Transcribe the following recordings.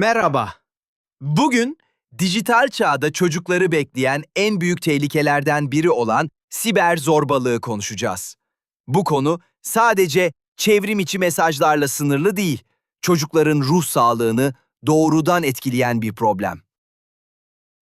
Merhaba. Bugün dijital çağda çocukları bekleyen en büyük tehlikelerden biri olan siber zorbalığı konuşacağız. Bu konu sadece çevrim içi mesajlarla sınırlı değil, çocukların ruh sağlığını doğrudan etkileyen bir problem.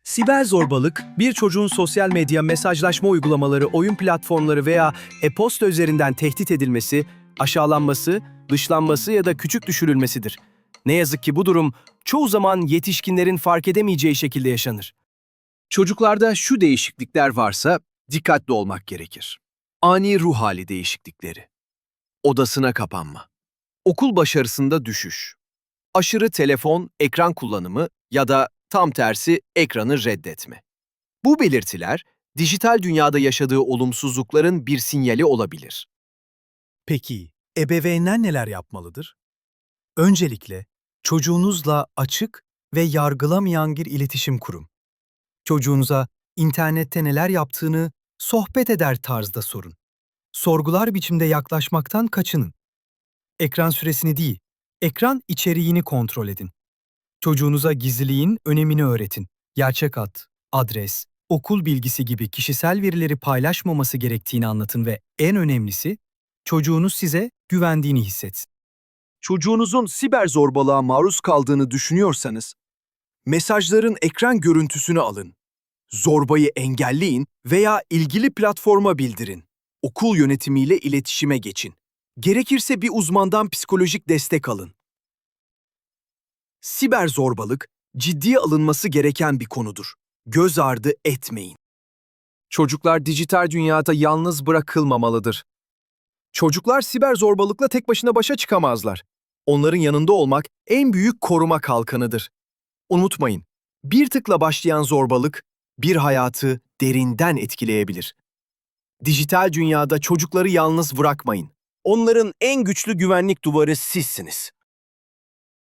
Siber zorbalık, bir çocuğun sosyal medya, mesajlaşma uygulamaları, oyun platformları veya e-posta üzerinden tehdit edilmesi, aşağılanması, dışlanması ya da küçük düşürülmesidir. Ne yazık ki bu durum çoğu zaman yetişkinlerin fark edemeyeceği şekilde yaşanır. Çocuklarda şu değişiklikler varsa dikkatli olmak gerekir. Ani ruh hali değişiklikleri. Odasına kapanma. Okul başarısında düşüş. Aşırı telefon, ekran kullanımı ya da tam tersi ekranı reddetme. Bu belirtiler dijital dünyada yaşadığı olumsuzlukların bir sinyali olabilir. Peki, ebeveynler neler yapmalıdır? Öncelikle, çocuğunuzla açık ve yargılamayan bir iletişim kurun. Çocuğunuza internette neler yaptığını sohbet eder tarzda sorun. Sorgular biçimde yaklaşmaktan kaçının. Ekran süresini değil, ekran içeriğini kontrol edin. Çocuğunuza gizliliğin önemini öğretin. Gerçek ad, adres, okul bilgisi gibi kişisel verileri paylaşmaması gerektiğini anlatın ve en önemlisi, çocuğunuz size güvendiğini hissetsin. Çocuğunuzun siber zorbalığa maruz kaldığını düşünüyorsanız, mesajların ekran görüntüsünü alın. Zorbayı engelleyin veya ilgili platforma bildirin. Okul yönetimiyle iletişime geçin. Gerekirse bir uzmandan psikolojik destek alın. Siber zorbalık ciddiye alınması gereken bir konudur. Göz ardı etmeyin. Çocuklar dijital dünyada yalnız bırakılmamalıdır. Çocuklar siber zorbalıkla tek başına başa çıkamazlar. Onların yanında olmak en büyük koruma kalkanıdır. Unutmayın, bir tıkla başlayan zorbalık bir hayatı derinden etkileyebilir. Dijital dünyada çocukları yalnız bırakmayın. Onların en güçlü güvenlik duvarı sizsiniz.